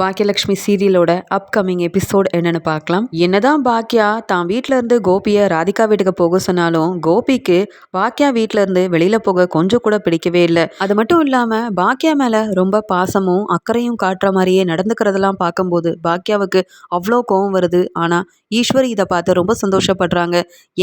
Baakiyalakshmi சீரியலோட upcoming episode என்னன்னு பார்க்கலாம். என்னதான் பாக்கியா தான் வீட்டில இருந்து கோபியை ராதிகா வீட்டுக்கு போக சொன்னாலும் கோபிக்கு பாக்கியா வீட்டில இருந்து வெளியில போக கொஞ்சம் கூட பிடிக்கவே இல்லை. அது மட்டும் இல்லாம பாக்கியா மேல ரொம்ப பாசமும் அக்கறையும் காட்டுற மாதிரியே நடந்துக்கிறதெல்லாம் பார்க்கும்போது பாக்கியாவுக்கு அவ்வளோ கோவம் வருது. ஆனா ஈஸ்வரி இதை பார்த்து ரொம்ப சந்தோஷப்படுறாங்க.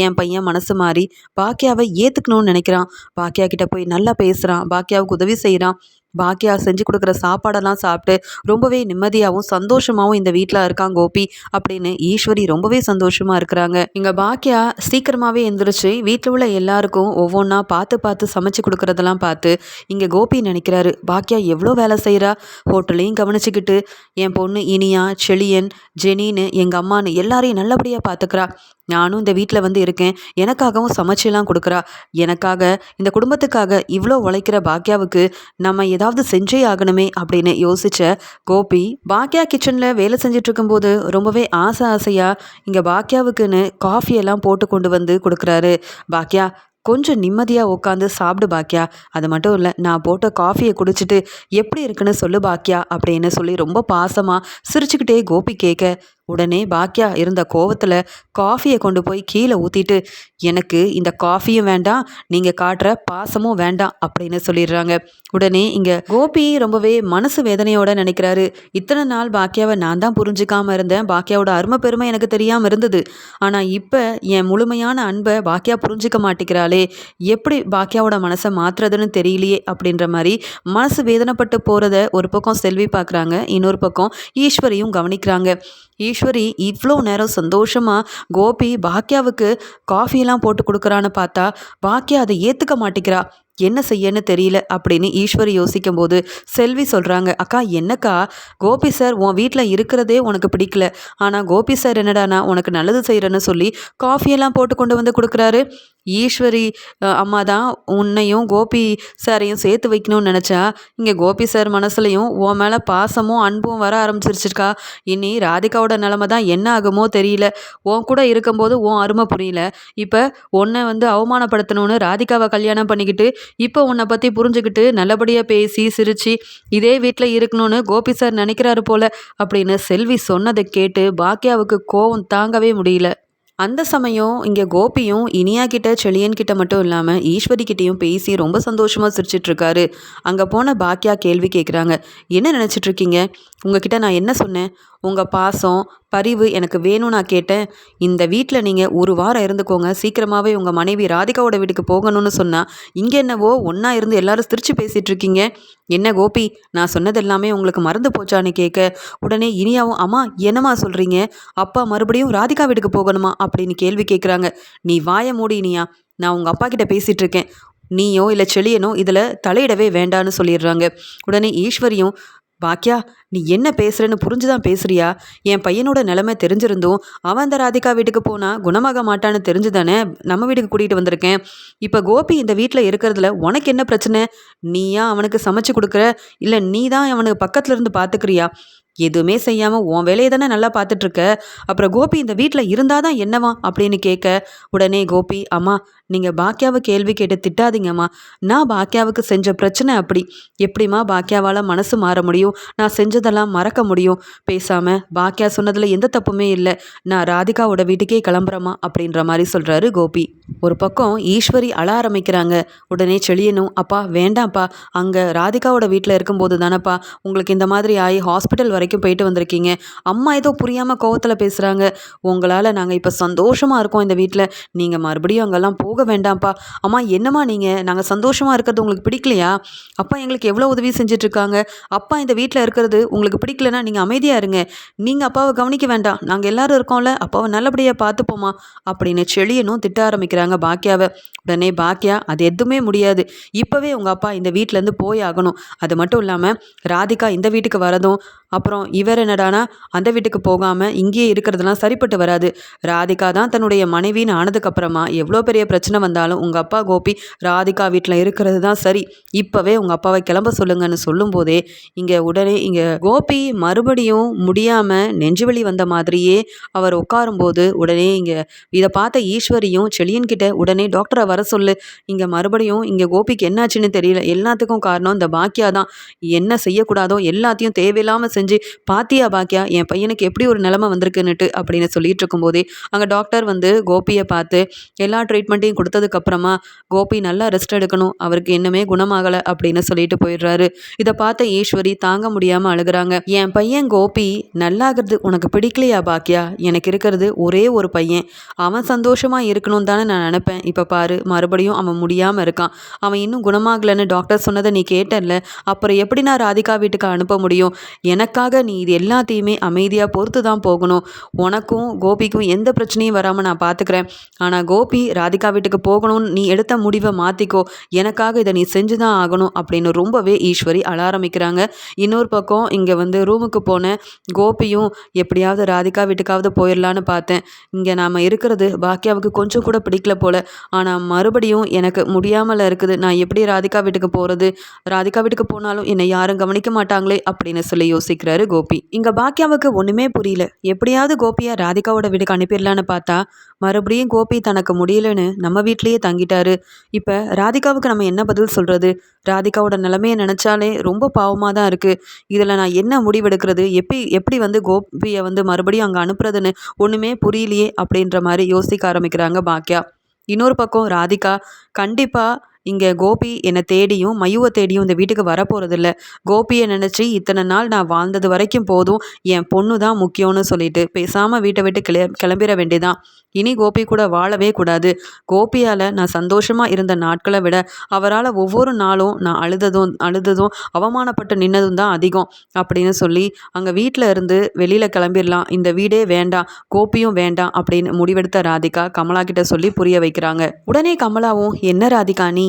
என் பையன் மனசு மாறி பாக்கியாவை ஏத்துக்கணும்னு நினைக்கிறான். பாக்கியா கிட்ட போய் நல்லா பேசுறான். பாக்கியாவுக்கு உதவி செய்கிறான் பாக்கியா செஞ்சு கொடுக்குற சாப்பாடெல்லாம் சாப்பிட்டு ரொம்பவே நிம்மதியாகவும் சந்தோஷமாகவும் இந்த வீட்டில் இருக்கான் கோபி அப்படின்னு ஈஸ்வரி ரொம்பவே சந்தோஷமாக இருக்கிறாங்க. இங்கே பாக்கியா சீக்கிரமாகவே எந்திரிச்சு வீட்டில் உள்ள எல்லாருக்கும் ஒவ்வொன்றா பார்த்து பார்த்து சமைச்சு கொடுக்குறதெல்லாம் பார்த்து இங்கே கோபி நினைக்கிறாரு பாக்கியா எவ்வளோ வேலை செய்கிறா ஹோட்டலையும் கவனிச்சுக்கிட்டு என் பொண்ணு இனியா செழியன் ஜெனின்னு எங்கள் அம்மான்னு எல்லாரையும் நல்லபடியாக பார்த்துக்கிறா. நானும் இந்த வீட்டில் வந்து இருக்கேன். எனக்காகவும் சமைச்செல்லாம் கொடுக்குறா. எனக்காக இந்த குடும்பத்துக்காக இவ்வளோ உழைக்கிற பாக்கியாவுக்கு நம்ம ஏதாவது செஞ்சே ஆகணுமே அப்படின்னு யோசிச்ச கோபி பாக்கியா கிச்சனில் வேலை செஞ்சுட்டு இருக்கும்போது ரொம்பவே ஆசை ஆசையாக இங்கே பாக்கியாவுக்குன்னு காஃபியெல்லாம் போட்டு கொண்டு வந்து கொடுக்குறாரு. பாக்கியா கொஞ்சம் நிம்மதியாக உட்காந்து சாப்பிடு பாக்கியா அது மட்டும் இல்லை நான் போட்ட காஃபியை குடிச்சிட்டு எப்படி இருக்குன்னு சொல்லு பாக்கியா அப்படின்னு சொல்லி ரொம்ப பாசமாக சிரிச்சுக்கிட்டே கோபி கேட்க உடனே பாக்கியா இருந்த கோவத்தில் காஃபியை கொண்டு போய் கீழே ஊற்றிட்டு எனக்கு இந்த காஃபியும் வேண்டாம் நீங்கள் காட்டுற பாசமும் வேண்டாம் அப்படின்னு சொல்லிடுறாங்க. உடனே இங்கே கோபி ரொம்பவே மனசு வேதனையோட நினைக்கிறாரு. இத்தனை நாள் பாக்கியாவை நான் தான் புரிஞ்சுக்காமல் இருந்தேன். பாக்கியாவோட அருமை பெருமை எனக்கு தெரியாமல் இருந்தது. ஆனால் இப்போ என் முழுமையான அன்பை பாக்கியா புரிஞ்சுக்க மாட்டேங்கிறாளே. எப்படி பாக்கியாவோட மனசை மாற்றுறதுன்னு தெரியலையே அப்படின்ற மாதிரி மனசு வேதனைப்பட்டு போகிறத ஒரு பக்கம் செல்வி பார்க்குறாங்க இன்னொரு பக்கம் ஈஸ்வரியும் கவனிக்கிறாங்க. ஈஸ்வரி இவ்வளோ நேரம் சந்தோஷமாக கோபி பாக்கியாவுக்கு காஃபியெல்லாம் போட்டு கொடுக்குறான்னு பார்த்தா பாக்கியா அதை ஏற்றுக்க மாட்டேங்கிறா. என்ன செய்யன்னு தெரியல அப்படின்னு ஈஸ்வரி யோசிக்கும் போது செல்வி சொல்கிறாங்க அக்கா என்னக்கா? கோபி சார் உன் வீட்டில் இருக்கிறதே உனக்கு பிடிக்கல. ஆனால் கோபி சார் என்னடானா உனக்கு நல்லது செய்கிறேன்னு சொல்லி காஃபியெல்லாம் போட்டு கொண்டு வந்து கொடுக்குறாரு. ஈஸ்வரி அம்மா தான் உன்னையும் கோபி சாரையும் சேர்த்து வைக்கணும்னு நினச்சா இங்கே கோபி சார் மனசுலையும் உன் மேலே பாசமும் அன்பும் வர ஆரம்பிச்சிருச்சிருக்கா இனி ராதிகாவோட நிலமை தான் என்ன ஆகுமோ தெரியல. உன் கூட இருக்கும்போது உன் அருமை புரியல. இப்போ உன்னை வந்து அவமானப்படுத்தணும்னு ராதிகாவை கல்யாணம் பண்ணிக்கிட்டு இப்போ உன்னை பற்றி புரிஞ்சுக்கிட்டு நல்லபடியாக பேசி சிரித்து இதே வீட்டில் இருக்கணும்னு கோபி சார் நினைக்கிறாரு போல அப்படின்னு செல்வி சொன்னதை கேட்டு பாக்கியாவுக்கு கோவம் தாங்கவே முடியல. அந்த சமயம் இங்கே கோபியும் இனியா கிட்ட செழியன் கிட்ட மட்டும் இல்லாமல் ஈஸ்வரி கிட்டேயும் பேசி ரொம்ப சந்தோஷமாக சிரிச்சிட்டு இருக்காரு. அங்கே போன பாக்கியா கேள்வி கேட்குறாங்க என்ன நினச்சிட்டு இருக்கீங்க? உங்ககிட்ட நான் என்ன சொன்னேன்? உங்கள் பாசம் பரிவு எனக்கு வேணும் நான் கேட்டேன். இந்த வீட்டில் நீங்கள் ஒரு வாரம் இருந்துக்கோங்க. சீக்கிரமாகவே உங்கள் மனைவி ராதிகாவோட வீட்டுக்கு போகணும்னு சொன்னால் இங்கே என்னவோ ஒன்றா இருந்து எல்லாரும் சிரிச்சு பேசிகிட்டு இருக்கீங்க. என்ன கோபி நான் சொன்னது எல்லாமே உங்களுக்கு மறந்து போச்சான்னு கேட்க உடனே இனியாவும் அம்மா என்னம்மா சொல்கிறீங்க அப்பா மறுபடியும் ராதிகா வீட்டுக்கு போகணுமா? அப்படின்னு கேள்வி கேட்குறாங்க. நீ வாய மூடி இனியா நான் உங்கள் அப்பா கிட்ட பேசிகிட்டு இருக்கேன். நீயோ இல்லை செளியனோ இதில் தலையிடவே வேண்டான்னு சொல்லிடுறாங்க. உடனே ஈஸ்வரியும் பாக்கியா நீ என்ன பேசுறன்னு புரிஞ்சுதான் பேசுறியா? என் பையனோட நிலைமை தெரிஞ்சிருந்தும் அவன் அந்த ராதிகா வீட்டுக்கு போனா குணமாக மாட்டான்னு தெரிஞ்சுதானே நம்ம வீட்டுக்கு கூட்டிகிட்டு வந்திருக்கேன். இப்போ கோபி இந்த வீட்டில் இருக்கிறதுல உனக்கு என்ன பிரச்சனை? நீயா அவனுக்கு சமைச்சு கொடுக்குற? இல்லை நீ தான் அவனுக்கு பக்கத்துல இருந்து பார்த்துக்கிறியா எதுவுமே செய்யாமல் உன் வேலையை தானே நல்லா பார்த்துட்ருக்க அப்புறம் கோபி இந்த வீட்டில் இருந்தால் தான் என்னவா அப்படின்னு கேட்க உடனே கோபி அம்மா நீங்கள் பாக்கியாவை கேள்வி கேட்டு திட்டாதீங்கம்மா. நான் பாக்கியாவுக்கு செஞ்ச பிரச்சனை அப்படி. எப்படிம்மா பாக்கியாவால் மனசு மாற முடியும்? நான் செஞ்சதெல்லாம் மறக்க முடியும். பேசாமல் பாக்கியா சொன்னதில் எந்த தப்புமே இல்லை. நான் ராதிகாவோட வீட்டுக்கே கிளம்புறேம்மா அப்படின்ற மாதிரி சொல்கிறாரு கோபி. ஒரு பக்கம் ஈஸ்வரி அழ ஆரம்பிக்கிறாங்க. உடனே செழியனும் அப்பா வேண்டாம்ப்பா. அங்கே ராதிகாவோட வீட்டில் இருக்கும்போது தானப்பா. உங்களுக்கு இந்த மாதிரி ஆகி ஹாஸ்பிட்டல் வரைக்கும் போயிட்டு வந்திருக்கீங்க. அம்மா ஏதோ புரியாமல் கோவத்தில் பேசுகிறாங்க உங்களால் நாங்கள் இப்போ சந்தோஷமாக இருக்கோம் இந்த வீட்டில் நீங்கள் மறுபடியும் அங்கெல்லாம் போக போக வேண்டாம்ப்பா. அம்மா என்னம்மா நீங்கள் நாங்கள் சந்தோஷமாக இருக்கிறது உங்களுக்கு பிடிக்கலையா? அப்பா எங்களுக்கு எவ்வளோ உதவி செஞ்சிட்ருக்காங்க? அப்பா இந்த வீட்டில் இருக்கிறது உங்களுக்கு பிடிக்கலனா நீங்கள் அமைதியாக இருங்க. நீங்கள் அப்பாவை கவனிக்க வேண்டாம். நாங்கள் எல்லோரும் இருக்கோம்ல. அப்பாவை நல்லபடியாக பார்த்துப்போமா அப்படின்னு செழியனும் திட்ட ஆரம்பிக்கிறாங்க பாக்கியாவை உடனே பாக்கியா அது எதுவுமே முடியாது. இப்போவே உங்கள் அப்பா இந்த வீட்டிலேருந்து போய் ஆகணும். அது மட்டும் இல்லாமல் ராதிகா இந்த வீட்டுக்கு வரதும் அப்புறம் இவர் என்னடானா அந்த வீட்டுக்கு போகாமல் இங்கேயே இருக்கிறதுலாம் சரிப்பட்டு வராது. ராதிகா தான் தன்னுடைய மனைவின்னு ஆனதுக்கப்புறமா எவ்வளோ பெரிய பிரச்சனை பிரச்சனை வந்தாலும் உங்கள் அப்பா கோபி ராதிகா வீட்டில் இருக்கிறது தான் சரி. இப்போவே உங்கள் அப்பாவை கிளம்ப சொல்லுங்கன்னு சொல்லும்போதே இங்கே உடனே இங்கே கோபி மறுபடியும் முடியாமல் நெஞ்சுவலி வந்த மாதிரியே அவர் உட்காரும்போது உடனே இங்கே இதை பார்த்த ஈஸ்வரியும் செழியன்கிட்ட உடனே டாக்டரை வர சொல்லு. இங்கே மறுபடியும் இங்கே கோபிக்கு என்னாச்சுன்னு தெரியல. எல்லாத்துக்கும் காரணம் இந்த பாக்கியா தான். என்ன செய்யக்கூடாதோ எல்லாத்தையும் தேவையில்லாமல் செஞ்சு பாத்தியா பாக்கியா என் பையனுக்கு எப்படி ஒரு நிலைமை வந்திருக்குன்னுட்டு அப்படின்னு சொல்லிட்டு இருக்கும்போதே அங்கே டாக்டர் வந்து கோபியை பார்த்து எல்லா ட்ரீட்மெண்ட்டையும் கொடுத்ததுக்கப்புறமா கோபி நல்லா ரெஸ்ட் எடுக்கணும். அவருக்கு இன்னுமே குணமாகலை அப்படின்னு சொல்லிட்டு போயிடுறாரு. இதை பார்த்த ஈஸ்வரி தாங்க முடியாமல் அழுகுறாங்க. என் பையன் கோபி நல்லாகிறது உனக்கு பிடிக்கலையா பாக்கியா எனக்கு இருக்கிறது ஒரே ஒரு பையன். அவன் சந்தோஷமாக இருக்கணும் தானே நான் நினப்பேன். இப்போ பாரு மறுபடியும் அவன் முடியாமல் இருக்கான். அவன் இன்னும் குணமாகலைன்னு டாக்டர் சொன்னதை நீ கேட்டல அப்புறம் எப்படி நான் ராதிகா வீட்டுக்கு அனுப்ப முடியும்? எனக்காக நீ இது எல்லாத்தையுமே அமைதியாக பொறுத்து தான் போகணும். உனக்கும் கோபிக்கும் எந்த பிரச்சனையும் வராமல் நான் பார்த்துக்கிறேன் ஆனால் கோபி ராதிகா வீட்டுக்கு போகணும்னு நீ எடுத்த முடிவை மாற்றிக்கோ எனக்காக இதை நீ செஞ்சு தான் ஆகணும் அப்படின்னு ரொம்பவே ஈஸ்வரி அழ ஆரம்பிக்கிறாங்க. இன்னொரு பக்கம் இங்கே வந்து ரூமுக்கு போன கோபியும் எப்படியாவது ராதிகா வீட்டுக்காவது போயிடலான்னு பார்த்தேன். இங்கே நாம் இருக்கிறது பாக்கியாவுக்கு கொஞ்சம் கூட பிடிக்கல போல. ஆனால் மறுபடியும் எனக்கு முடியாமல் இருக்குது. நான் எப்படி ராதிகா வீட்டுக்கு போகிறது ராதிகா வீட்டுக்கு போனாலும் என்னை யாரும் கவனிக்க மாட்டாங்களே அப்படின்னு சொல்லி யோசிக்கிறாரு கோபி. இங்கே பாக்கியாவுக்கு ஒன்றுமே புரியல. எப்படியாவது கோபியை ராதிகாவோட வீட்டுக்கு அனுப்பிடலான்னு பார்த்தா மறுபடியும் கோபி தனக்கு முடியலன்னு நம்ம நம்ம வீட்லேயே தங்கிட்டாரு. இப்போ ராதிகாவுக்கு நம்ம என்ன பதில் சொல்கிறது ராதிகாவோட நிலைமையை நினச்சாலே ரொம்ப பாவமாக தான் இருக்குது இதில் நான் என்ன முடிவெடுக்கிறது? எப்படி எப்படி வந்து கோபியை வந்து மறுபடியும் அங்கே அனுப்புறதுன்னு ஒன்றுமே புரியலையே அப்படின்ற மாதிரி யோசிக்க ஆரம்பிக்கிறாங்க பாக்கியா இன்னொரு பக்கம் ராதிகா கண்டிப்பாக இங்கே கோபி என்னை தேடியும் மையுவை தேடியும் இந்த வீட்டுக்கு வரப்போகிறதில்ல கோபியை நினச்சி இத்தனை நாள் நான் வாழ்ந்தது வரைக்கும் போதும் என் பொண்ணு தான் முக்கியம்னு சொல்லிட்டு பேசாமல் வீட்டை விட்டு கிள கிளம்பிட வேண்டியதான் இனி கோபி கூட வாழவே கூடாது. கோபியால் நான் சந்தோஷமாக இருந்த நாட்களை விட அவரால் ஒவ்வொரு நாளும் நான் அழுததும் அழுததும் அவமானப்பட்டு நின்னதும் தான் அதிகம் அப்படின்னு சொல்லி அங்கே வீட்டில் இருந்து வெளியில் கிளம்பிடலாம். இந்த வீடே வேண்டாம் கோபியும் வேண்டாம் அப்படின்னு முடிவெடுத்த ராதிகா கமலா கிட்ட சொல்லி புரிய வைக்கிறாங்க. உடனே கமலாவும் என்ன ராதிகா நீ?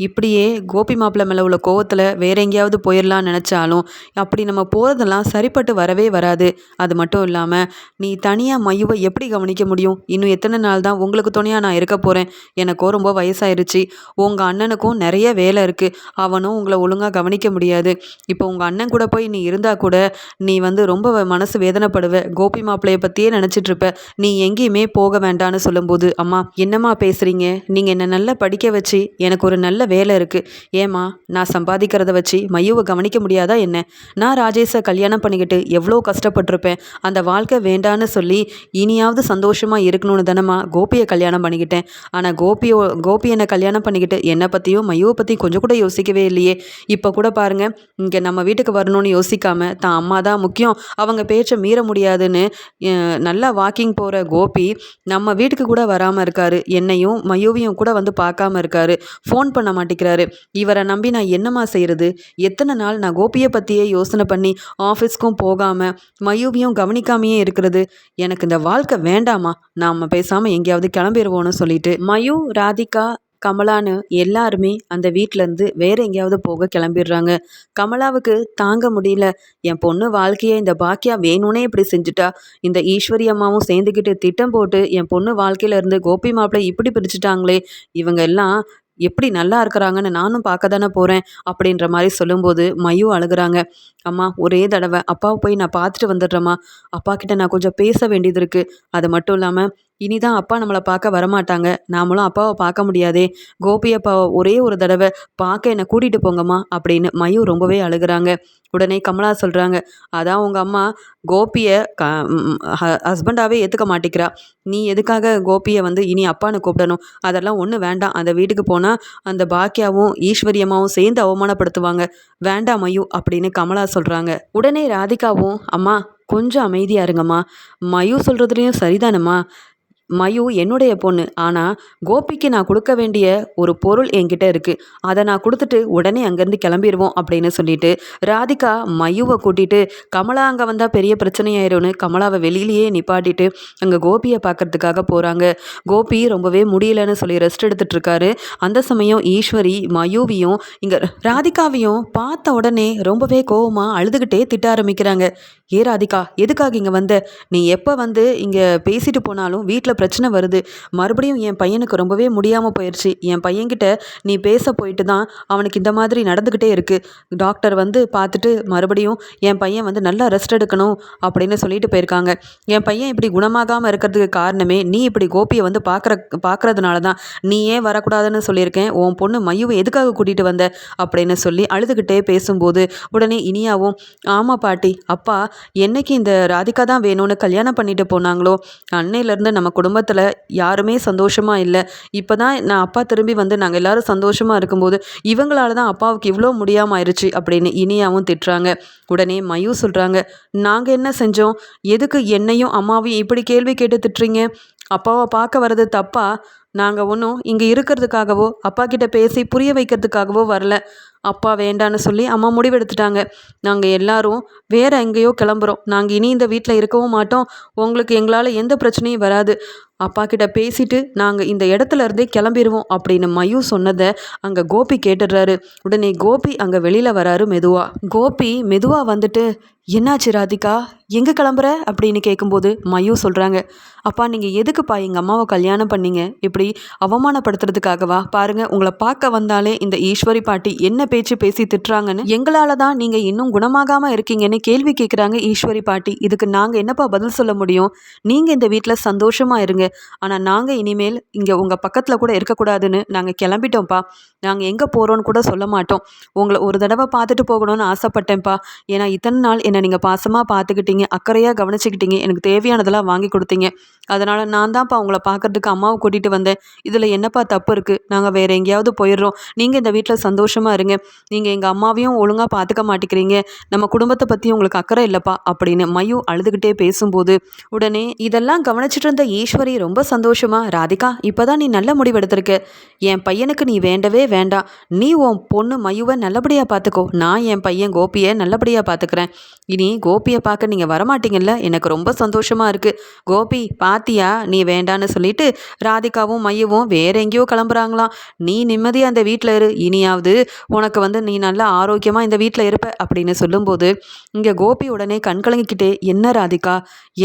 இப்படியே கோபி மாப்பிள்ளை மேலே உள்ள கோவத்தில் வேற எங்கேயாவது போயிடலான்னு நினச்சாலும் அப்படி நம்ம போகிறதெல்லாம் சரிப்பட்டு வரவே வராது. அது மட்டும் இல்லாமல் நீ தனியாக மையுவை எப்படி கவனிக்க முடியும்? இன்னும் எத்தனை நாள் தான் உங்களுக்கு துணையாக நான் இருக்க போகிறேன் எனக்கோ ரொம்ப வயசாயிருச்சு. உங்கள் அண்ணனுக்கும் நிறைய வேலை இருக்குது அவனும் உங்களை ஒழுங்காக கவனிக்க முடியாது. இப்போ உங்கள் அண்ணன் கூட போய் நீ இருந்தால் கூட நீ வந்து ரொம்ப மனசு வேதனைப்படுவ. கோபி மாப்பிள்ளையை பற்றியே நினச்சிட்ருப்ப நீ எங்கேயுமே போக வேண்டான்னு சொல்லும்போது அம்மா என்னம்மா பேசுகிறீங்க நீங்கள் என்னை நல்லா படிக்க வச்சு எனக்கு ஒரு நல்ல வேலை இருக்குது ஏமா நான் சம்பாதிக்கிறத வச்சு மையுவை கவனிக்க முடியாதா என்ன? நான் ராஜேஷை கல்யாணம் பண்ணிக்கிட்டு எவ்வளோ கஷ்டப்பட்டிருப்பேன். அந்த வாழ்க்கை வேண்டான்னு சொல்லி இனியாவது சந்தோஷமாக இருக்கணும்னு தானம்மா கோபியை கல்யாணம் பண்ணிக்கிட்டேன். ஆனால் கோபியோ கோபி என்னை கல்யாணம் பண்ணிக்கிட்டு என்னை பற்றியும் மையுவை பற்றி கொஞ்சம் கூட யோசிக்கவே இல்லையே. இப்போ கூட பாருங்கள் இங்கே நம்ம வீட்டுக்கு வரணும்னு யோசிக்காம தான் அம்மா தான் முக்கியம். அவங்க பேச்சை மீற முடியாதுன்னு நல்லா வாக்கிங் போகிற கோபி நம்ம வீட்டுக்கு கூட வராமல் இருக்காரு. என்னையும் மயூவையும் கூட வந்து பார்க்காம இருக்காரு. ஃபோன் பண்ண மாட்டேங்கிறாரு இவரை நம்பி நான் என்னம்மா செய்கிறது எத்தனை நாள் நான் கோபியை பற்றியே யோசனை பண்ணி ஆஃபீஸ்க்கும் போகாமல் மயூவியும் கவனிக்காமையே இருக்கிறது. எனக்கு இந்த வாழ்க்கை வேண்டாமா நாம் பேசாமல் எங்கேயாவது கிளம்பிடுவோன்னு சொல்லிட்டு. மயூ ராதிகா கமலான்னு எல்லாருமே அந்த வீட்டிலேருந்து வேற எங்கேயாவது போக கிளம்பிடுறாங்க. கமலாவுக்கு தாங்க முடியல. என் பொண்ணு வாழ்க்கையை இந்த பாக்கியா வேணும்னே இப்படி செஞ்சுட்டா. இந்த ஈஸ்வரி அம்மாவும் சேர்ந்துக்கிட்டு திட்டம் போட்டு என் பொண்ணு வாழ்க்கையிலேருந்து கோபி மாப்பிள்ளை இப்படி பிரிச்சுட்டாங்களே. இவங்க எல்லாம் எப்படி நல்லா இருக்கிறாங்கன்னு நானும் பார்க்க தானே போகிறேன் அப்படின்ற மாதிரி சொல்லும்போது மயு அழுகுறாங்க. அம்மா ஒரே தடவை அப்பாவை போய் நான் பார்த்துட்டு வந்துடுறேம்மா. அப்பா கிட்ட நான் கொஞ்சம் பேச வேண்டியது இருக்குது அது மட்டும் இல்லாமல் இனிதான் அப்பா நம்மளை பார்க்க வரமாட்டாங்க. நாமளும் அப்பாவை பார்க்க முடியாதே. கோபி அப்பாவை ஒரே ஒரு தடவை பார்க்க என்னை கூட்டிகிட்டு போங்கம்மா அப்படின்னு மயூர் ரொம்பவே அழுகுறாங்க. உடனே கமலா சொல்கிறாங்க அதான் உங்கள் அம்மா கோபியை க ஹஸ்பண்டாகவே ஏற்றுக்க மாட்டேங்கிறா நீ எதுக்காக கோபியை வந்து இனி அப்பான்னு கூப்பிடணும்? அதெல்லாம் ஒன்றும் வேண்டாம். அந்த வீட்டுக்கு போனால் அந்த பாக்கியாவும் ஈஸ்வரியம்மாவும் சேர்ந்து அவமானப்படுத்துவாங்க. வேண்டாம் மயூ அப்படின்னு கமலா சொல்கிறாங்க உடனே ராதிகாவும் அம்மா கொஞ்சம் அமைதியாக இருங்கம்மா. மயு சொல்கிறதுலையும் சரிதானம்மா. மயு என்னுடைய பொண்ணு. ஆனால் கோபிக்கு நான் கொடுக்க வேண்டிய ஒரு பொருள் என்கிட்ட இருக்குது அதை நான் கொடுத்துட்டு உடனே அங்கேருந்து கிளம்பிடுவோம் அப்படின்னு சொல்லிட்டு ராதிகா மயுவை கூட்டிகிட்டு கமலா அங்கே வந்தால் பெரிய பிரச்சனையாயிரும்னு கமலாவை வெளியிலேயே நிப்பாட்டிட்டு அங்கே கோபியை பார்க்கறதுக்காக போகிறாங்க கோபி ரொம்பவே முடியலன்னு சொல்லி ரெஸ்ட் எடுத்துகிட்டு இருக்காரு. அந்த சமயம் ஈஸ்வரி மயுவையும் இங்கே ராதிகாவையும் பார்த்த உடனே ரொம்பவே கோவமாக அழுதுகிட்டே திட்ட ஆரம்பிக்கிறாங்க. ஏ ராதிகா எதுக்காக இங்கே வந்த? நீ எப்போ வந்து இங்கே பேசிட்டு போனாலும் வீட்டில் பிரச்சனை வருது. மறுபடியும் என் பையனுக்கு ரொம்பவே முடியாமல் போயிடுச்சு என் பையன்கிட்ட நீ பேச போயிட்டு தான் அவனுக்கு இந்த மாதிரி நடந்துக்கிட்டே இருக்குது டாக்டர் வந்து பார்த்துட்டு மறுபடியும் என் பையன் வந்து நல்லா ரெஸ்ட் எடுக்கணும் அப்படின்னு சொல்லிட்டு போயிருக்காங்க. என் பையன் இப்படி குணமாகாமல் இருக்கிறதுக்கு காரணமே நீ இப்படி கோபியை வந்து பார்க்குற பார்க்குறதுனால தான் நீ ஏன் வரக்கூடாதுன்னு சொல்லியிருக்கேன். உன் பொண்ணு மையுவை எதுக்காக கூட்டிகிட்டு வந்த? அப்படின்னு சொல்லி அழுதுகிட்டே பேசும்போது உடனே இனியாவும் ஆமாம் பாட்டி அப்பா என்னைக்கு இந்த ராதிகா தான் வேணும்னு கல்யாணம் பண்ணிட்டு போனாங்களோ? அன்னையிலேருந்து நம்ம குடும்பத்தில் யாருமே சந்தோஷமாக இல்லை. இப்போ தான் நான் அப்பா திரும்பி வந்து நாங்கள் எல்லாரும் சந்தோஷமாக இருக்கும்போது இவங்களால தான் அப்பாவுக்கு இவ்வளோ முடியாமல் ஆயிடுச்சு அப்படின்னு இனியாவும் திட்டுறாங்க. உடனே மயூ சொல்கிறாங்க நாங்கள் என்ன செஞ்சோம்? எதுக்கு என்னையும் அம்மாவையும் இப்படி கேள்வி கேட்டு திட்டுறீங்க? அப்பாவை பார்க்க வர்றது தப்பா? நாங்கள் ஒன்றும் இங்கே இருக்கிறதுக்காகவோ அப்பா கிட்ட பேசி புரிய வைக்கிறதுக்காகவோ வரல. அப்பா வேண்டான்னு சொல்லி அம்மா முடிவெடுத்துட்டாங்க. நாங்கள் எல்லாரும் வேற எங்கேயோ கிளம்புறோம். நாங்கள் இனி இந்த வீட்டில் இருக்கவும் மாட்டோம். உங்களுக்கு எங்களால் எந்த பிரச்சனையும் வராது. அப்பா கிட்ட பேசிட்டு நாங்கள் இந்த இடத்துல இருந்தே கிளம்பிடுவோம் அப்படின்னு மயு சொன்னதை அங்கே கோபி கேட்டுடுறாரு. உடனே கோபி அங்கே வெளியில் வராரு மெதுவா. கோபி மெதுவா வந்துட்டு என்னாச்சு ராதிகா? எங்கே கிளம்புற? அப்படின்னு கேட்கும்போது மயு சொல்கிறாங்க அப்பா நீங்கள் எதுக்குப்பா எங்கள் அம்மாவை கல்யாணம் பண்ணீங்க? இப்படி அவமானப்படுத்துறதுக்காகவா பாருங்கள் உங்களை பார்க்க வந்தாலே இந்த ஈஸ்வரி பாட்டி என்ன பேச்சு பேசி திட்டுறாங்கன்னு. எங்களால் தான் நீங்கள் இன்னும் குணமாகாமல் இருக்கீங்கன்னு கேள்வி கேட்குறாங்க ஈஸ்வரி பாட்டி. இதுக்கு நாங்கள் என்னப்பா பதில் சொல்ல முடியும்? நீங்கள் இந்த வீட்டில் சந்தோஷமாக இருங்க. ஆனால் நாங்கள் இனிமேல் இங்கே உங்கள் பக்கத்தில் கூட இருக்கக்கூடாதுன்னு நாங்கள் கிளம்பிட்டோம்ப்பா. நாங்கள் எங்கே போகிறோன்னு கூட சொல்ல மாட்டோம். உங்களை ஒரு தடவை பார்த்துட்டு போகணும்னு ஆசைப்பட்டேன்ப்பா. ஏன்னா இத்தனை நாள் என்னை நீங்கள் பாசமாக பார்த்துக்கிட்டீங்க அக்கறையாக கவனிச்சுக்கிட்டீங்க எனக்கு தேவையானதெல்லாம் வாங்கி கொடுத்தீங்க. அதனால் நான் தான்ப்பா உங்களை பார்க்கறதுக்கு அம்மாவை கூட்டிகிட்டு வந்தேன். இதில் என்னப்பா தப்பு இருக்குது நாங்கள் வேறு எங்கேயாவது போயிடுறோம். நீங்கள் இந்த வீட்டில் சந்தோஷமாக இருங்க. நீங்கள் எங்கள் அம்மாவையும் ஒழுங்காக பார்த்துக்க மாட்டேங்கிறீங்க. நம்ம குடும்பத்தை பற்றி உங்களுக்கு அக்கறை இல்லைப்பா அப்படின்னு மயு அழுதுகிட்டே பேசும்போது உடனே இதெல்லாம் கவனிச்சிட்டு இருந்த ஈஸ்வரி ரொம்ப சந்தோஷமாக ராதிகா இப்போ தான் நீ நல்ல முடிவெடுத்திருக்க என் பையனுக்கு நீ வேண்டவே வேண்டாம் நீ உன் பொண்ணு மயுவை நல்லபடியாக பார்த்துக்கோ நான் என் பையன் கோபியை நல்லபடியாக பார்த்துக்கிறேன் இனி கோபியை பார்க்க நீங்கள் வரமாட்டீங்கல்ல? எனக்கு ரொம்ப சந்தோஷமாக இருக்குது கோபி பா பாத்தியா? நீ வேண்டான்னு சொல்லிட்டு ராதிகாவும் மையவும் வேற எங்கேயோ கிளம்புறாங்களாம். நீ நிம்மதியாக அந்த வீட்டில் இரு. இனியாவது உனக்கு வந்து நீ நல்லா ஆரோக்கியமாக இந்த வீட்டில் இருப்ப அப்படின்னு சொல்லும்போது இங்கே கோபி உடனே கண் கலங்கிக்கிட்டே என்ன ராதிகா?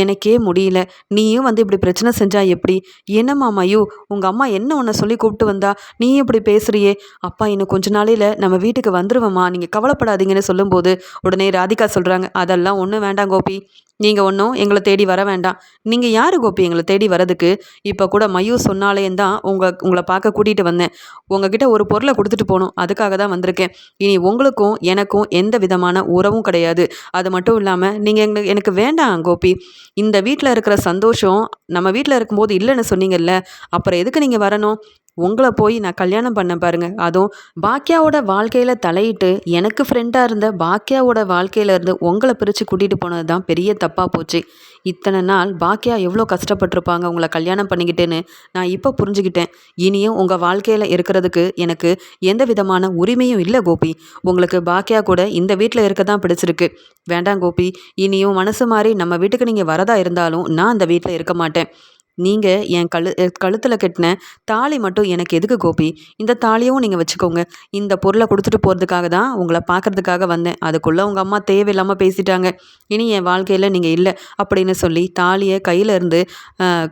எனக்கே முடியல. நீயும் வந்து இப்படி பிரச்சனை செஞ்சா எப்படி? என்னம்மா மயு? உங்கள் அம்மா என்ன உன்னை சொல்லி கூப்பிட்டு வந்தா? நீ இப்படி பேசுறியே? அப்பா இன்னும் கொஞ்ச நாளையில் நம்ம வீட்டுக்கு வந்துருவேம்மா. நீங்கள் கவலைப்படாதீங்கன்னு சொல்லும்போது உடனே ராதிகா சொல்கிறாங்க அதெல்லாம் ஒன்றும் வேண்டாம் கோபி. நீங்கள் ஒன்றும் எங்களை தேடி வர வேண்டாம். நீங்கள் யார் கோபி எங்களை தேடி வரதுக்கு இப்போ கூட மயூ சொன்னாலே தான் உங்கள் உங்களை பார்க்க கூட்டிகிட்டு வந்தேன். உங்ககிட்ட ஒரு பொருளை கொடுத்துட்டு போகணும். அதுக்காக தான் வந்திருக்கேன். இனி உங்களுக்கும் எனக்கும் எந்த விதமான உறவும் கிடையாது. அது மட்டும் இல்லாமல் நீங்கள் எங்களுக்கு எனக்கு வேண்டாம் கோபி. இந்த வீட்டில் இருக்கிற சந்தோஷம் நம்ம வீட்டில் இருக்கும்போது இல்லைன்னு சொன்னீங்கல்ல அப்புறம் எதுக்கு நீங்கள் வரணும்? உங்களை போய் நான் கல்யாணம் பண்ண பாருங்கள் அதுவும் பாக்கியாவோட வாழ்க்கையில் தலையிட்டு எனக்கு ஃப்ரெண்டாக இருந்த பாக்கியாவோட வாழ்க்கையில இருந்து உங்களை பிரித்து கூட்டிகிட்டு போனது தான் பெரிய தப்பாக போச்சு. இத்தனை நாள் பாக்கியா எவ்வளோ கஷ்டப்பட்டிருப்பாங்க உங்களை கல்யாணம் பண்ணிக்கிட்டேன்னு நான் இப்போ புரிஞ்சுக்கிட்டேன். இனியும் உங்கள் வாழ்க்கையில் இருக்கிறதுக்கு எனக்கு எந்த விதமான உரிமையும் இல்லை கோபி. உங்களுக்கு பாக்கியா கூட இந்த வீட்டில் இருக்க தான் பிடிச்சிருக்கு. வேண்டாம் கோபி இனியும் மனசு மாதிரி நம்ம வீட்டுக்கு நீங்கள் வரதா இருந்தாலும் நான் அந்த வீட்டில் இருக்க மாட்டேன். நீங்கள் என் கழு கழுத்தில் கட்டின தாலி மட்டும் எனக்கு எதுக்கு கோபி? இந்த தாலியும் நீங்கள் வச்சுக்கோங்க. இந்த பொருளை கொடுத்துட்டு போகிறதுக்காக தான் உங்களை பார்க்குறதுக்காக வந்தேன். அதுக்குள்ளே உங்கள் அம்மா தேவையில்லாமல் பேசிட்டாங்க. இனி என் வாழ்க்கையில் நீங்கள் இல்லை அப்படின்னு சொல்லி தாலியை கையில் இருந்து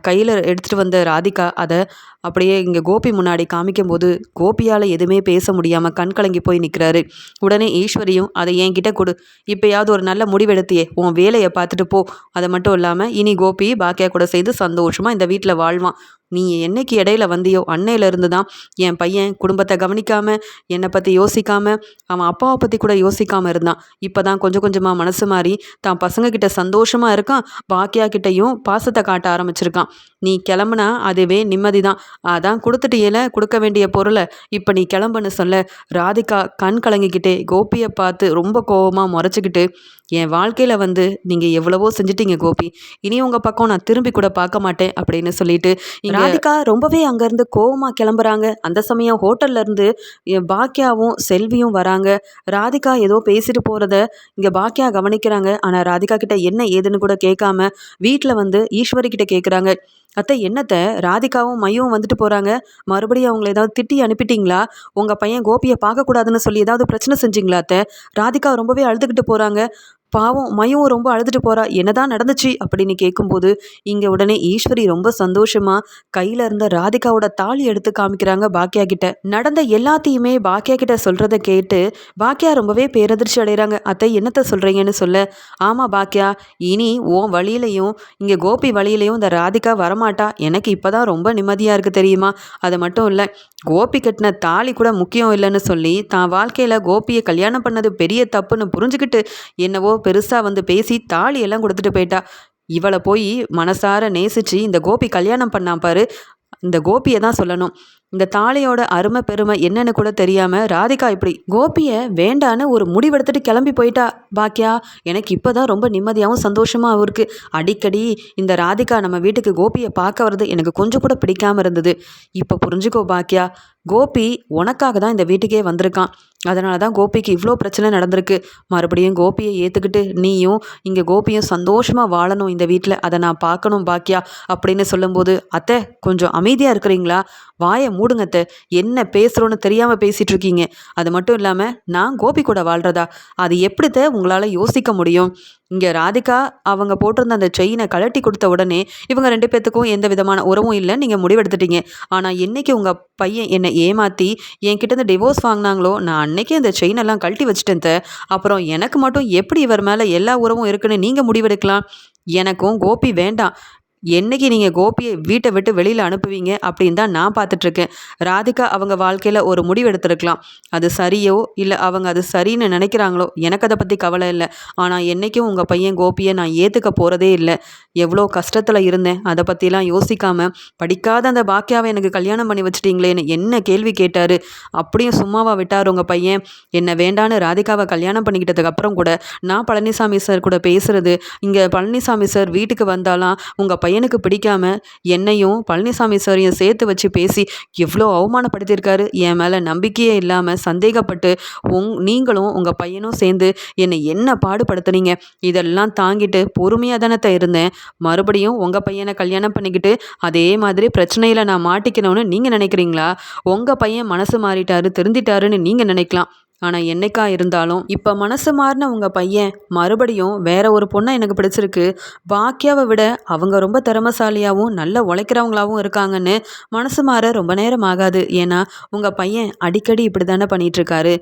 கையில் எடுத்துகிட்டு வந்த ராதிகா அதை அப்படியே இங்கே கோபி முன்னாடி காமிக்கும்போது கோபியால் எதுவுமே பேச முடியாமல் கண் கலங்கி போய் நிற்கிறாரு உடனே ஈஸ்வரியும் அதை என்கிட்ட கொடு. இப்போயாவது ஒரு நல்ல முடிவெடுத்தியே. உன் வேலையை பார்த்துட்டு போ. அதை மட்டும் இல்லாமல் இனி கோபி பாக்கியா கூட செய்து சந்தோஷமாக இந்த வீட்டில் வாழ்வான். நீ என்னைக்கு இடையில வந்தியோ அன்னையிலேருந்து தான் என் பையன் குடும்பத்தை கவனிக்காமல் என்னை பற்றி யோசிக்காமல் அவன் அப்பாவை பற்றி கூட யோசிக்காமல் இருந்தான். இப்போ தான் கொஞ்சம் கொஞ்சமாக மனசு மாறி தான் பசங்கக்கிட்ட சந்தோஷமாக இருக்கான் பாக்கியா கிட்டையும் பாசத்தை காட்ட ஆரம்பிச்சிருக்கான். நீ கிளம்புனா அதுவே நிம்மதி தான் அதான் கொடுத்துட்டியல கொடுக்க வேண்டிய பொருளை. இப்போ நீ கிளம்புன்னு சொல்ல ராதிகா கண் கலங்கிக்கிட்டே கோபியை பார்த்து ரொம்ப கோபமாக முறைச்சிக்கிட்டு என் வாழ்க்கையில் வந்து நீங்கள் எவ்வளவோ செஞ்சிட்டீங்க கோபி. இனி உங்கள் பக்கம் நான் திரும்பி கூட பார்க்க மாட்டேன் அப்படின்னு சொல்லிட்டு ராதிகா ரொம்பவே அங்கேருந்து கோவமாக கிளம்புறாங்க. அந்த சமயம் ஹோட்டல்லேருந்து பாக்கியாவும் செல்வியும் வராங்க. ராதிகா ஏதோ பேசிட்டு போகிறத இங்கே பாக்கியா கவனிக்கிறாங்க. ஆனால் ராதிகா கிட்ட என்ன ஏதுன்னு கூட கேட்காம வீட்டில் வந்து ஈஸ்வரி கிட்ட கேட்குறாங்க அத்தை என்னத்தை? ராதிகாவும் மையும் வந்துட்டு போகிறாங்க மறுபடியும் அவங்கள ஏதாவது திட்டி அனுப்பிட்டீங்களா? உங்கள் பையன் கோபியை பார்க்கக்கூடாதுன்னு சொல்லி ஏதாவது பிரச்சனை செஞ்சீங்களா அத்தை? ராதிகா ரொம்பவே அழுதுகிட்டு போகிறாங்க பாவம் மயம் ரொம்ப அழுதுட்டு போறா. என்னதான் நடந்துச்சு? அப்படின்னு கேட்கும்போது இங்க உடனே ஈஸ்வரி ரொம்ப சந்தோஷமா கையில இருந்த ராதிகாவோட தாலி எடுத்து காமிக்கிறாங்க பாக்கியா கிட்ட. நடந்த எல்லாத்தையுமே பாக்கியா கிட்ட சொல்கிறத கேட்டு பாக்கியா ரொம்பவே பேரதிர்ச்சி அடைகிறாங்க அத்தை என்னத்த சொல்றீங்கன்னு சொல்ல. ஆமா பாக்கியா இனி உன் வழியிலையும் இங்க கோபி வழியிலையும் இந்த ராதிகா வரமாட்டா. எனக்கு இப்பதான் ரொம்ப நிம்மதியா இருக்கு தெரியுமா? அது மட்டும் இல்ல கோபி கட்டின தாலி கூட முக்கியம் இல்லைன்னு சொல்லி தான் வாழ்க்கையில கோபியை கல்யாணம் பண்ணது பெரிய தப்புன்னு புரிஞ்சுக்கிட்டு என்னவோ பெருசாக வந்து பேசி தாலியெல்லாம் கொடுத்துட்டு போயிட்டா. இவளை போய் மனசார நேசிச்சு இந்த கோபி கல்யாணம் பண்ணான் பாரு. இந்த கோபியை தான் சொல்லணும். இந்த தாலியோட அருமை பெருமை என்னன்னு கூட தெரியாமல் ராதிகா இப்படி கோபியை வேண்டான்னு ஒரு முடிவெடுத்துட்டு கிளம்பி போயிட்டா. பாக்கியா எனக்கு இப்போ தான் ரொம்ப நிம்மதியாகவும் சந்தோஷமாகவும் இருக்குது அடிக்கடி இந்த ராதிகா நம்ம வீட்டுக்கு கோபியை பார்க்க வர்றது எனக்கு கொஞ்சம் கூட பிடிக்காமல் இருந்தது. இப்போ புரிஞ்சுக்கோ பாக்கியா கோபி உனக்காக தான் இந்த வீட்டுக்கே வந்திருக்கான். அதனால தான் கோபிக்கு இவ்வளோ பிரச்சனை நடந்திருக்கு. மறுபடியும் கோபியை ஏற்றுக்கிட்டு நீயும் இங்கே கோபியும் சந்தோஷமாக வாழணும் இந்த வீட்டில் அதை நான் பார்க்கணும் பாக்கியா? அப்படின்னு சொல்லும்போது அத்தை கொஞ்சம் அமைதியாக இருக்கிறீங்களா? வாயை மூடுங்க அத்தை. என்ன பேசுகிறோன்னு தெரியாமல் பேசிகிட்டு இருக்கீங்க. அது மட்டும் இல்லாமல் நான் கோபி கூட வாழ்கிறதா அது எப்படித்த உங்களால் யோசிக்க முடியும்? இங்கே ராதிகா அவங்க போட்டிருந்த அந்த செயினை கழட்டி கொடுத்த உடனே இவங்க ரெண்டு பேர்த்துக்கும் எந்த விதமான உறவும் இல்லை நீங்கள் முடிவெடுத்துட்டீங்க. ஆனால் என்றைக்கு உங்கள் பையன் என்னை ஏமாற்றி என்கிட்ட இருந்து டிவோர்ஸ் வாங்கினாங்களோ நான் அன்னைக்கே அந்த செயினெல்லாம் கழட்டி வச்சுட்டேன் அப்புறம் எனக்கு மட்டும் எப்படி இவர் மேலே எல்லா உறவும் இருக்குன்னு நீங்கள் முடிவெடுக்கலாம்? எனக்கும் கோபி வேண்டாம். என்னைக்கு நீங்கள் கோபியை வீட்டை விட்டு வெளியில் அனுப்புவீங்க அப்படின்னு தான் நான் பார்த்துட்ருக்கேன். ராதிகா அவங்க வாழ்க்கையில் ஒரு முடிவு எடுத்திருக்கலாம். அது சரியோ இல்லை அவங்க அது சரின்னு நினைக்கிறாங்களோ எனக்கு அதை பற்றி கவலை இல்லை. ஆனால் என்றைக்கும் உங்கள் பையன் கோபியை நான் ஏற்றுக்க போகிறதே இல்லை. எவ்வளோ கஷ்டத்தில் இருந்தேன். அதை பற்றிலாம் யோசிக்காமல் படிக்காத அந்த பாக்கியாவை எனக்கு கல்யாணம் பண்ணி வச்சிட்டீங்களேன்னு என்ன கேள்வி கேட்டார்? அப்படியும் சும்மாவா விட்டார் உங்கள் பையன்? என்னை வேண்டான்னு ராதிகாவை கல்யாணம் பண்ணிக்கிட்டதுக்கு அப்புறம் கூட நான் பழனிசாமி சார் கூட பேசுகிறது இங்கே பழனிசாமி சார் வீட்டுக்கு வந்தாலாம் உங்கள் பையனுக்கு பிடிக்காம என்னையும் பழனிசாமி சாரையும் சேர்த்து வச்சு பேசி எவ்வளோ அவமானப்படுத்தியிருக்காரு. என் மேலே நம்பிக்கையே இல்லாமல் சந்தேகப்பட்டு உங் நீங்களும் உங்கள் பையனும் சேர்ந்து என்னை என்ன பாடுபடுத்துனீங்க? இதெல்லாம் தாங்கிட்டு பொறுமையாக தானே இருந்தேன். மறுபடியும் உங்கள் பையனை கல்யாணம் பண்ணிக்கிட்டு அதே மாதிரி பிரச்சனையில் நான் மாட்டிக்கணும்னு நீங்கள் நினைக்கிறீங்களா? உங்கள் பையன் மனசு மாறிட்டாரு திருந்திட்டாருன்னு நீங்கள் நினைக்கலாம். ஆனால் என்னைக்கா இருந்தாலும் இப்போ மனசு மாறின உங்கள் பையன் மறுபடியும் வேற ஒரு பொண்ணை எனக்கு பிடிச்சிருக்கு. பாக்கியாவை விட அவங்க ரொம்ப திறமசாலியாகவும் நல்ல உழைக்கிறவங்களாகவும் இருக்காங்கன்னு மனசு மாற ரொம்ப நேரம் ஆகாது. ஏன்னா உங்கள் பையன் அடிக்கடி இப்படி தானே பண்ணிகிட்ருக்காரு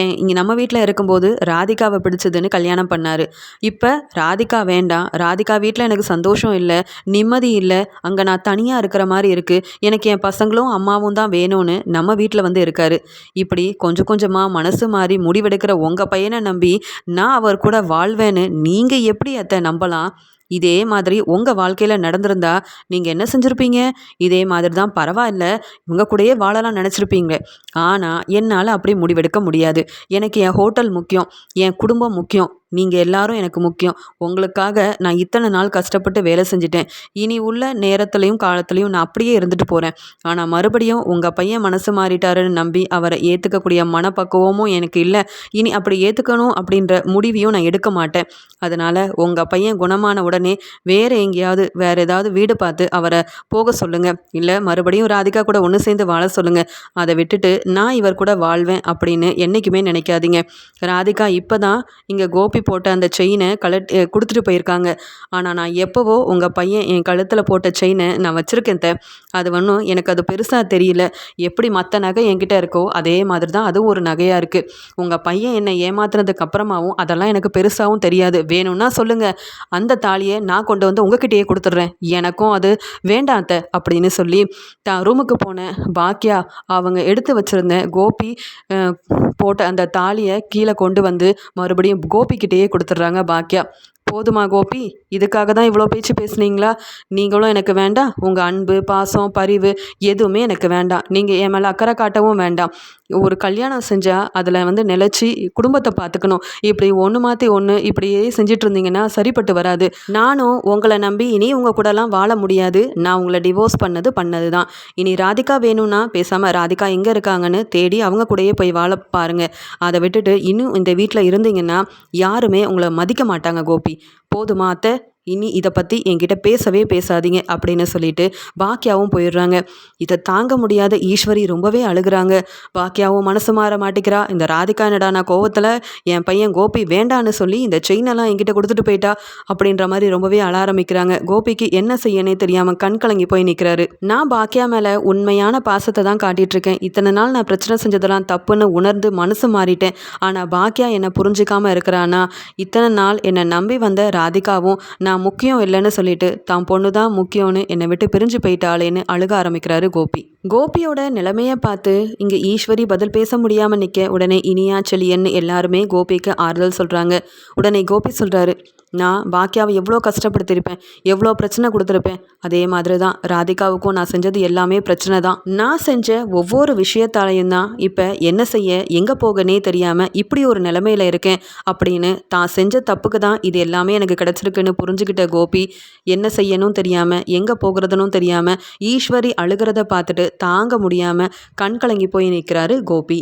ஏன்? இங்கே நம்ம வீட்டில் இருக்கும்போது ராதிகாவை பிடிச்சதுன்னு கல்யாணம் பண்ணார். இப்போ ராதிகா வேண்டாம். ராதிகா வீட்டில் எனக்கு சந்தோஷம் இல்லை நிம்மதி இல்லை. அங்கே நான் தனியாக இருக்கிற மாதிரி இருக்குது எனக்கு என் பசங்களும் அம்மாவும் தான் வேணும்னு நம்ம வீட்டில் வந்து இருக்காரு. இப்படி கொஞ்சம் கொஞ்சமாக மனசு மனசு மாறி முடிவெடுக்கிற உங்கள் பையனை நம்பி நான் அவர் கூட வாழ்வேன்னு நீங்கள் எப்படி அத்தை நம்பலாம்? இதே மாதிரி உங்கள் வாழ்க்கையில் நடந்திருந்தா நீங்கள் என்ன செஞ்சுருப்பீங்க? இதே மாதிரி தான் பரவாயில்ல. இவங்க கூடயே வாழலாம் நினச்சிருப்பீங்க. ஆனால் என்னால் அப்படி முடிவெடுக்க முடியாது. எனக்கு என் ஹோட்டல் முக்கியம் என் குடும்பம் முக்கியம். நீங்கள் எல்லாரும் எனக்கு முக்கியம். உங்களுக்காக நான் இத்தனை நாள் கஷ்டப்பட்டு வேலை செஞ்சுட்டேன். இனி உள்ள நேரத்துலையும் காலத்துலையும் நான் அப்படியே இருந்துட்டு போகிறேன் ஆனால் மறுபடியும் உங்கள் பையன் மனசு மாறிட்டாருன்னு நம்பி அவரை ஏற்றுக்கக்கூடிய மனப்பக்குவமும் எனக்கு இல்லை. இனி அப்படி ஏற்றுக்கணும் அப்படின்ற முடிவையும் நான் எடுக்க மாட்டேன். அதனால் உங்கள் பையன் குணமான உடனே வேறு எங்கேயாவது வேறு ஏதாவது வீடு பார்த்து அவரை போக சொல்லுங்கள் இல்லை மறுபடியும் ராதிகா கூட ஒன்று சேர்ந்து வாழ சொல்லுங்கள் அதை விட்டுட்டு நான் இவர் கூட வாழ்வேன் அப்படின்னு என்றைக்குமே நினைக்காதீங்க. ராதிகா இப்போ தான் இங்கே கோபி திருப்பி போட்ட அந்த செயினை கலட் கொடுத்துட்டு போயிருக்காங்க. ஆனால் நான் எப்போவோ உங்கள் பையன் என் கழுத்தில் போட்ட செயினை நான் வச்சுருக்கேன் த. அது ஒன்றும் எனக்கு அது பெருசாக தெரியல. எப்படி மற்ற நகை என்கிட்ட இருக்கோ அதே மாதிரி தான் அதுவும் ஒரு நகையாக இருக்குது உங்கள் பையன் என்னை ஏமாத்துனதுக்கு அப்புறமாவும் அதெல்லாம் எனக்கு பெருசாகவும் தெரியாது. வேணும்னா சொல்லுங்கள் அந்த தாலியை நான் கொண்டு வந்து உங்ககிட்டயே கொடுத்துட்றேன். எனக்கும் அது வேண்டாம் த அப்படின்னு சொல்லி தான் ரூமுக்கு போனேன் பாக்கியா அவங்க எடுத்து வச்சுருந்த கோபி போட்ட அந்த தாலியை கீழே கொண்டு வந்து மறுபடியும் கோபிக்கிட்டேயே கொடுத்துட்றாங்க பாக்கியா. போதுமா கோபி? இதுக்காக தான் இவ்வளோ பேச்சு பேசுனீங்களா? நீங்களும் எனக்கு வேண்டாம். உங்கள் அன்பு பாசம் பரிவு எதுவுமே எனக்கு வேண்டாம். நீங்கள் என் மேலே அக்கறை காட்டவும் வேண்டாம். ஒரு கல்யாணம் செஞ்சால் அதில் வந்து நிலச்சி குடும்பத்தை பார்த்துக்கணும் இப்படி ஒன்று மாற்றி ஒன்று இப்படியே செஞ்சிட்டு இருந்தீங்கன்னா சரிப்பட்டு வராது. நானும் உங்களை நம்பி இனி உங்கள் கூடலாம் வாழ முடியாது. நான் உங்களை டிவோர்ஸ் பண்ணது பண்ணது தான் இனி ராதிகா வேணும்னா பேசாமல் ராதிகா எங்கே இருக்காங்கன்னு தேடி அவங்க கூடயே போய் வாழ பாருங்கள் அதை விட்டுட்டு இன்னும் இந்த வீட்டில் இருந்தீங்கன்னா யாருமே உங்களை மதிக்க மாட்டாங்க கோபி. போதுமா அத்தை? இனி இதை பற்றி என்கிட்ட பேசவே பேசாதீங்க அப்படின்னு சொல்லிட்டு பாக்கியாவும் போயிடுறாங்க. இதை தாங்க முடியாத ஈஸ்வரி ரொம்பவே அழுகுறாங்க. பாக்கியாவும் மனசு மாற மாட்டேங்கிறா இந்த ராதிகா என்னடா நான் கோவத்தில் என் பையன் கோபி வேண்டான்னு சொல்லி இந்த செயினெல்லாம் என்கிட்ட கொடுத்துட்டு போயிட்டா? அப்படின்ற மாதிரி ரொம்பவே அழ ஆரம்பிக்கிறாங்க. கோபிக்கு என்ன செய்யனே தெரியாமல் கண் கலங்கி போய் நிற்கிறாரு நான் பாக்கியா மேலே உண்மையான பாசத்தை தான் காட்டிகிட்டு இருக்கேன் இத்தனை நாள் நான் பிரச்சனை செஞ்சதெல்லாம் தப்புன்னு உணர்ந்து மனசு மாறிட்டேன். ஆனால் பாக்கியா என்னை புரிஞ்சிக்காமல் இருக்கிறானா இத்தனை நாள் என்னை நம்பி வந்த ராதிகாவும் நான் நான் முக்கியம் இல்லைன்னு சொல்லிட்டு தான் பொண்ணு தான் முக்கியம்னு என்னை விட்டு பிரிஞ்சு போயிட்டாளேன்னு அழுக ஆரம்பிக்கிறாரு கோபி. கோபியோட நிலைமையை பார்த்து இங்கே ஈஸ்வரி பதில் பேச முடியாமல் நிற்க உடனே இனியா செலியன்னு எல்லாருமே கோபிக்கு ஆறுதல் சொல்கிறாங்க உடனே கோபி சொல்கிறாரு நான் பாக்கியாவை எவ்வளோ கஷ்டப்படுத்திருப்பேன் எவ்வளோ பிரச்சனை கொடுத்துருப்பேன். அதே மாதிரி தான் ராதிகாவுக்கும் நான் செஞ்சது எல்லாமே பிரச்சனை தான். நான் செஞ்ச ஒவ்வொரு விஷயத்தாலையும் தான் இப்போ என்ன செய்ய எங்கே போகனே தெரியாமல் இப்படி ஒரு நிலமையில இருக்கேன் அப்படின்னு தான் செஞ்ச தப்புக்கு தான் இது எல்லாமே எனக்கு கிடச்சிருக்குன்னு புரிஞ்சுக்கிட்ட கோபி என்ன செய்யணும் தெரியாமல் எங்கே போகிறதுனும் தெரியாமல் ஈஸ்வரி அழுகிறத பார்த்துட்டு தாங்க முடியாமல் கண் கலங்கி போய் நிற்கிறாரு கோபி.